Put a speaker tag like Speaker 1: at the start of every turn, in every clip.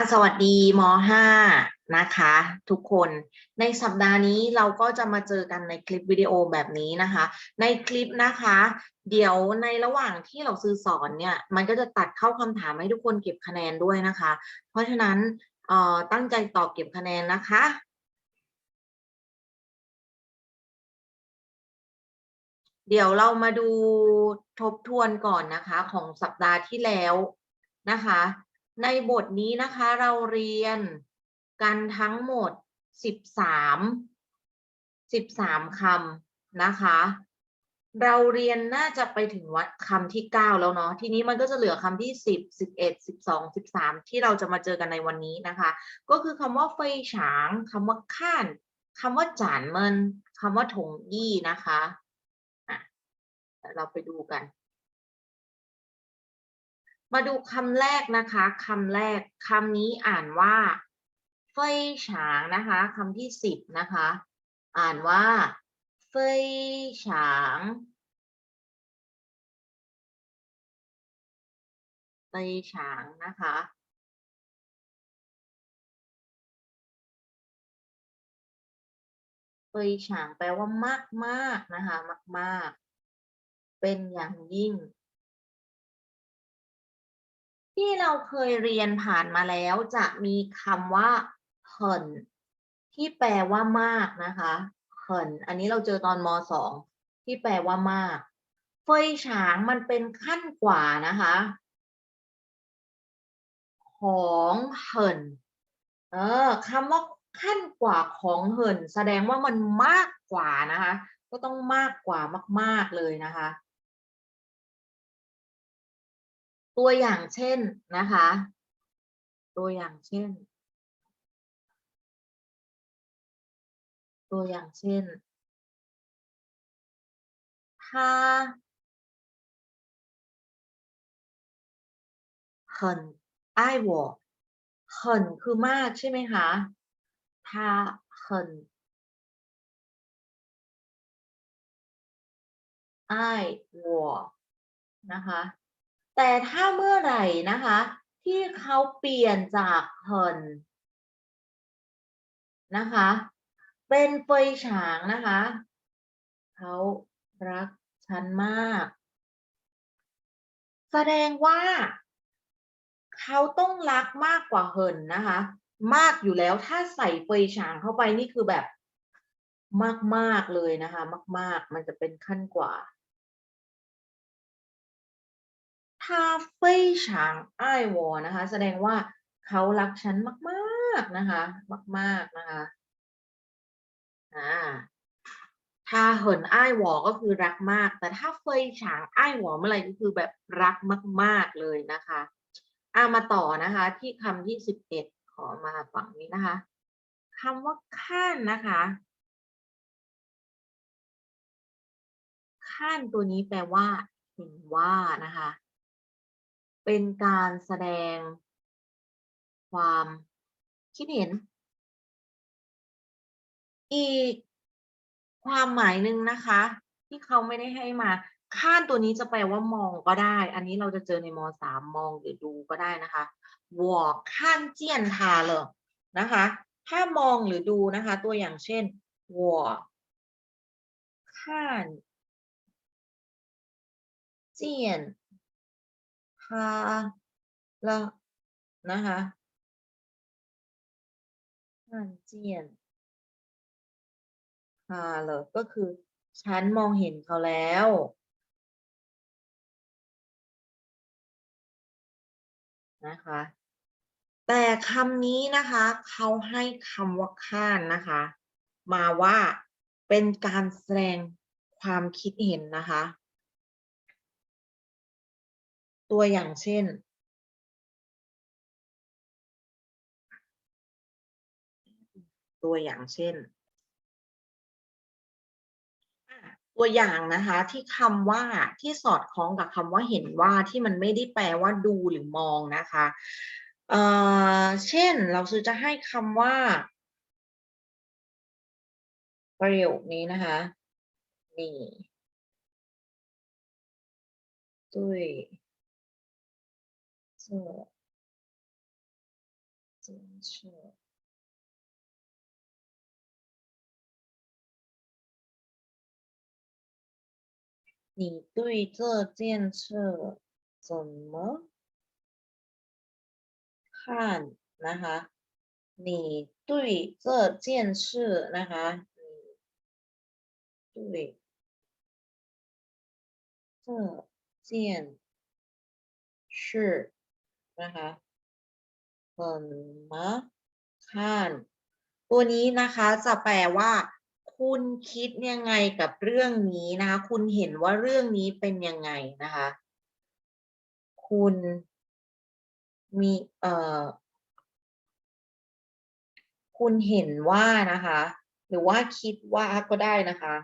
Speaker 1: สวัสดีม .5 นะคะ ทุกคนในสัปดาห์นี้เราก็จะมาเจอกันในคลิปวิดีโอแบบนี้นะคะ ในคลิปนะคะ เดี๋ยวในระหว่างที่เราซื้อสอนเนี่ย มันก็จะตัดเข้าคำถามให้ทุกคนเก็บคะแนนด้วยนะคะ เพราะฉะนั้นตั้งใจตอบเก็บคะแนนนะคะเดี๋ยวเรามาดูทบทวนก่อนนะคะของสัปดาห์ที่แล้วนะคะ ในบทนี้นะคะเราเรียนกันทั้งหมดสิบสามสิบสามคำนะคะ เราเรียนน่าจะไปถึงวัดคำที่เก้าแล้วเนาะทีนี้มันก็จะเหลือคำที่สิบสิบเอ็ดสิบสองสิบสามที่เราจะมาเจอกันในวันนี้นะคะ ก็คือคำว่าเฟยฉางคำว่าข้านคำว่าจานเมินคำว่าถงยี่นะคะ เราไปดูกัน มาดูคำแรกนะคะคำแรกคำนี้อ่านว่าเฟยฉางนะคะคำที่สิบนะคะ อ่านว่าเฟยฉางเฟยฉางนะคะเฟยฉางแปลว่ามากมากนะคะ มากมากๆเป็นอย่างยิ่ง ที่เราเคยเรียนผ่านมาแล้วจะมีคำว่าเหินที่แปลว่ามากนะคะเหินอันนี้เราเจอตอนมสองที่แปลว่ามาก เฟยฉางมันเป็นขั้นกว่านะคะ ของเหินเออคำว่าขั้นกว่าของเหินแสดงว่ามันมากกว่านะคะ ก็ต้องมากกว่ามาก ๆเลยนะคะ ตัวอย่างเช่นนะคะ ตัวอย่างเช่น ตัวอย่างเช่น ถ้า很爱我很คือมากใช่ไหมคะ他很爱我นะคะ แต่ถ้าเมื่อไหร่นะคะ ที่เขาเปลี่ยนจากเหินนะคะ เป็นเฟยฉางนะคะ เขารักฉันมาก แสดงว่า เขาต้องรักมากกว่าเหินนะคะ มากอยู่แล้วถ้าใส่เฟยฉางเข้าไปนี่คือแบบมาก ๆ เลยนะคะ มาก ๆ มันจะเป็นขั้นกว่า ถ้าเฟยฉางอ้ายวอนะคะ แสดงว่าเขารักฉันมากๆนะคะ มากๆนะคะอ่าถ้าเหินอ้ายวอก็คือรักมาก แต่ถ้าเฟยฉางอ้ายวอเมื่อไหร่ก็คือแบบรักมาก ๆเลยนะคะอ่ามาต่อนะคะ ที่คำที่สิบเอ็ดขอมาฝั่งนี้นะคะคำว่าข้านนะคะข้านตัวนี้แปลว่าเห็นว่านะคะ เป็นการแสดงความคิดเห็น อีกความหมายหนึ่งนะคะ ที่เขาไม่ได้ให้มาข้านตัวนี้จะแปลว่ามองก็ได้ อันนี้เราจะเจอในมสามมองหรือดูก็ได้นะคะวอข้านเจียนทาเลยนะคะ ถ้ามองหรือดูนะคะ ตัวอย่างเช่นวอข้านเจียนาละนะคะข้านเจียนค่ะเหรอก็คือ ฉันมองเห็นเขาแล้วนะคะ แต่คำนี้นะคะเขาให้คำว่าข้านนะคะ มาว่าเป็นการแสดงความคิดเห็นนะคะ ตัวอย่างเช่น ตัวอย่างเช่น ตัวอย่างนะคะที่คำว่าที่สอดคล้องกับคำว่าเห็นว่าที่มันไม่ได้แปลว่าดูหรือมองนะคะเออเช่นเราซื้อจะให้คำว่าประโยคนี้นะคะนี่ด้ 这件事，你对这件事怎么看，男孩？你对这件事，男孩，你对这件事。 นะคะเฟินมะข้านตัวนี้นะคะจะแปลว่า คุณคิดยังไงกับเรื่องนี้นะคะ คุณเห็นว่าเรื่องนี้เป็นยังไงนะคะ คุณมีเอ่อคุณเห็นว่านะคะ หรือว่าคิดว่าก็ได้นะคะ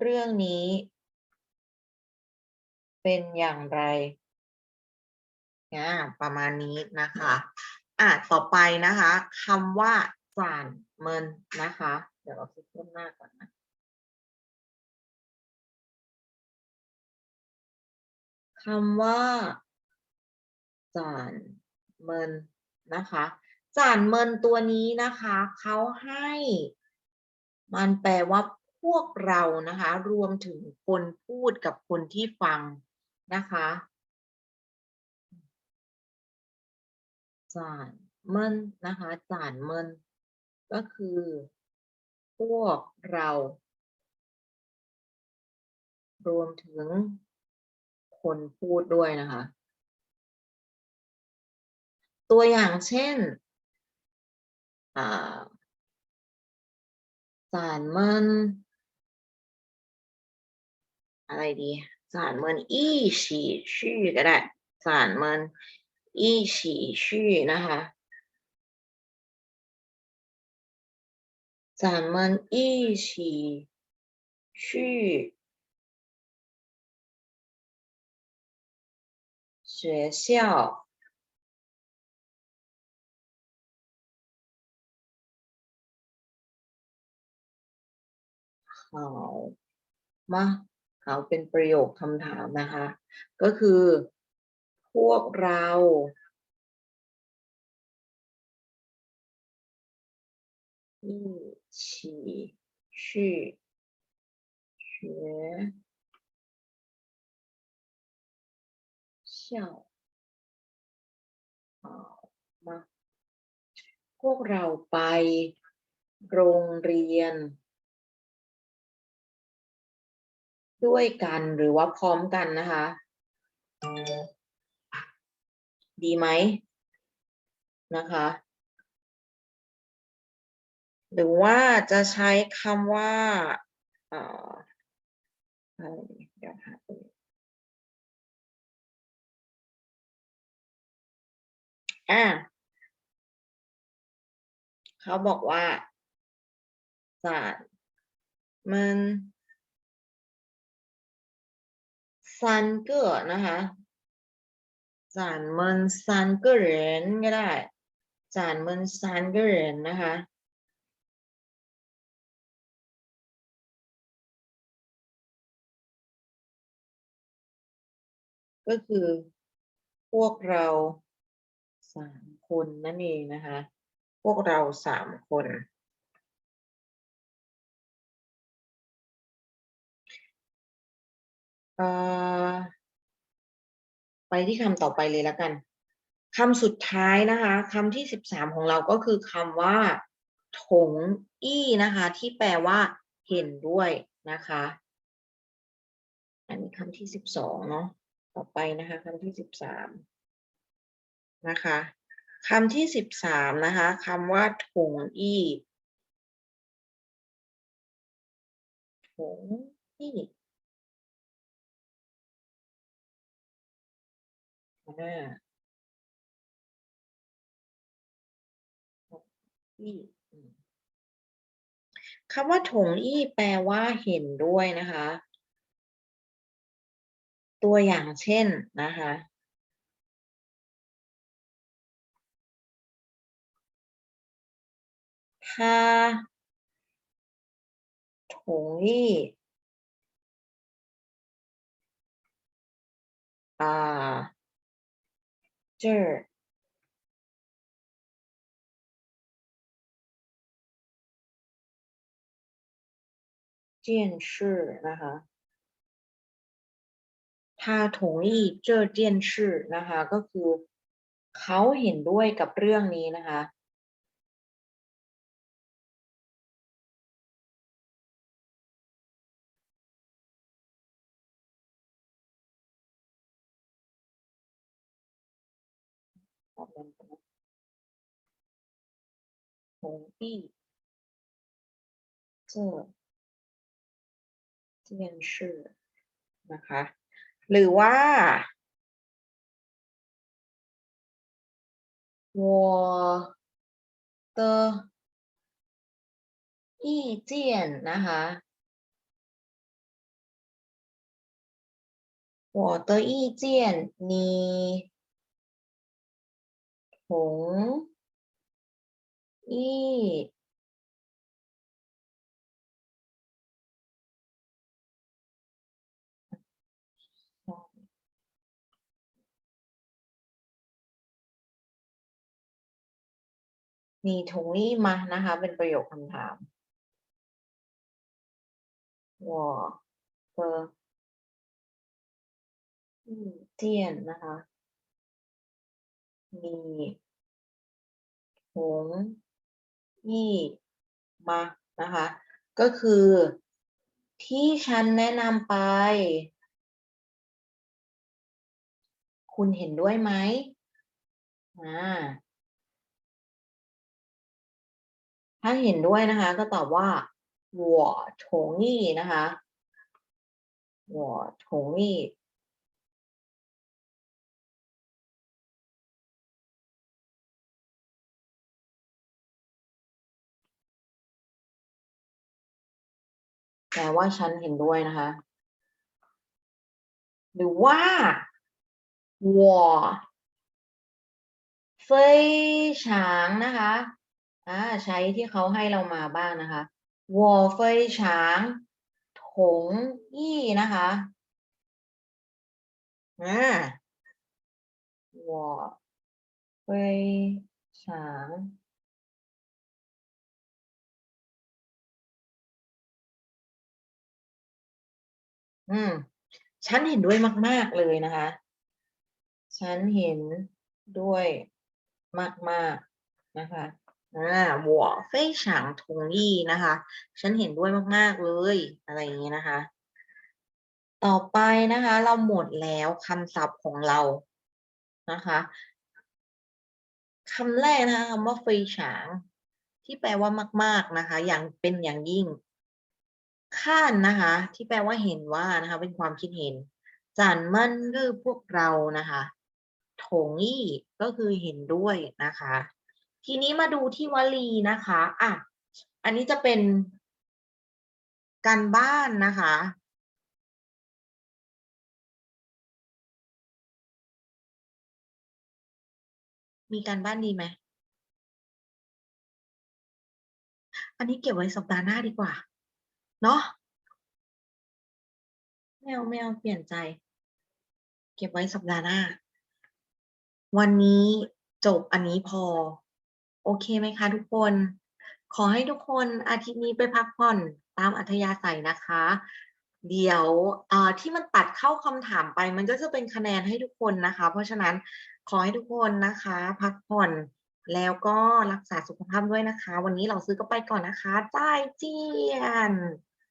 Speaker 1: เรื่องนี้ เป็นอย่างไร อ่าประมาณนี้นะคะอะต่อไปนะคะคำว่าจานเมินนะคะ เดี๋ยวเราคิดเพิ่มหน้าก่อนนะคำว่าจานเมินนะคะจานเมินตัวนี้นะคะเขาให้ มันแปลว่าพวกเรานะคะ รวมถึงคนพูดกับคนที่ฟังนะคะ จานเมินนะคะจานเมินก็คือ พวกเรา รวมถึงคนพูดด้วยนะคะ ตัวอย่างเช่นอ่าจานเมินอะไรดีจานเมินอีฉีชื่อก็ได้จานเมิน อีฉีชื่อนะคะ咱们一起去学校。好มาเขาเป็นประโยคคำถามนะคะ ก็คือ พวกเรา 一起去学校好มาพวกเราไป โรงเรียน ด้วยกันหรือว่าพร้อมกันนะคะ ดีไหมนะคะ หรือว่าจะใช้คำว่าเอ่ออะไรเดี๋ยวหาตัวอ่าเขาบอกว่าศาสตร์มันซันเกอร์นะคะ จานเมินซันกอร์เหรนก็ได้จานเมินซันกอร์เหรนนะคะ ก็คือพวกเราสามคนนั่นเองนะคะ พวกเราสามคน เอ่อ ไปที่คำต่อไปเลยแล้วกันคำสุดท้ายนะคะคำที่สิบสามของเราก็คือคำว่า ถงอี้นะคะ ที่แปลว่าเห็นด้วยนะคะ อันนี้คำที่สิบสองเนาะต่อไปนะคะคำที่สิบสามนะคะคำที่สิบสามนะคะคำว่าถงอี้ถงอี้ คำว่าถงอี้แปลว่าเห็นด้วยนะคะ ตัวอย่างเช่นนะคะถ้าถงอี้อ่า picture เจียนชื่อนะคะ他同意这件事นะคะ ก็คือ เขาเห็นด้วยกับเรื่องนี้นะคะ ออกมันนะถงอีเจอเจียนชื่อนะคะ หรือว่า我的意见นะคะ我的意见你 หงอี้มีถุงนี้มานะคะ เป็นประโยคคำถามวอเปอเทียนนะคะ มีถุงนี้มานะคะ ก็คือที่ฉันแนะนำไป คุณเห็นด้วยไหมอ่า ถ้าเห็นด้วยนะคะ ก็ตอบว่า我同意นะคะ我同意 แปลว่าฉันเห็นด้วยนะคะ หรือว่าวัวเฟยฉางนะคะอ่าใช้ที่เขาให้เรามาบ้างนะคะวัวเฟยฉางถงยี่นะคะอ่าวัวเฟยฉาง อืม ฉันเห็นด้วยมาก ๆ เลยนะคะ ฉันเห็นด้วยมาก ๆ นะคะ อ่า我非常同意นะคะ ฉันเห็นด้วยมาก ๆ เลย อะไรอย่างนี้นะคะ ต่อไปนะคะ เราหมดแล้วคำศัพท์ของเรานะคะคำแรกนะคะคำว่าเฟยฉาง ที่แปลว่ามาก ๆ นะคะ อย่างเป็นอย่างยิ่ง ข้านนะคะ ที่แปลว่าเห็นว่านะคะ เป็นความคิดเห็นจันมันก็คือพวกเรานะคะถงอี้ก็คือเห็นด้วยนะคะ ทีนี้มาดูที่วลีนะคะอะอันนี้จะเป็นการบ้านนะคะ มีการบ้านดีไหม อันนี้เก็บไว้สัปดาห์หน้าดีกว่า เนาะไม่เอาไม่เอาเปลี่ยนใจ เก็บไว้สัปดาห์หน้า วันนี้จบอันนี้พอ โอเคไหมคะทุกคน ขอให้ทุกคนอาทิตย์นี้ไปพักผ่อนตามอัธยาศัยนะคะ เดี๋ยวที่มันตัดเข้าคำถามไป มันก็จะเป็นคะแนนให้ทุกคนนะคะ เพราะฉะนั้นขอให้ทุกคนนะคะ พักผ่อนแล้วก็รักษาสุขภาพด้วยนะคะ วันนี้เราซื้อก็ไปก่อนนะคะจ้ายเจียน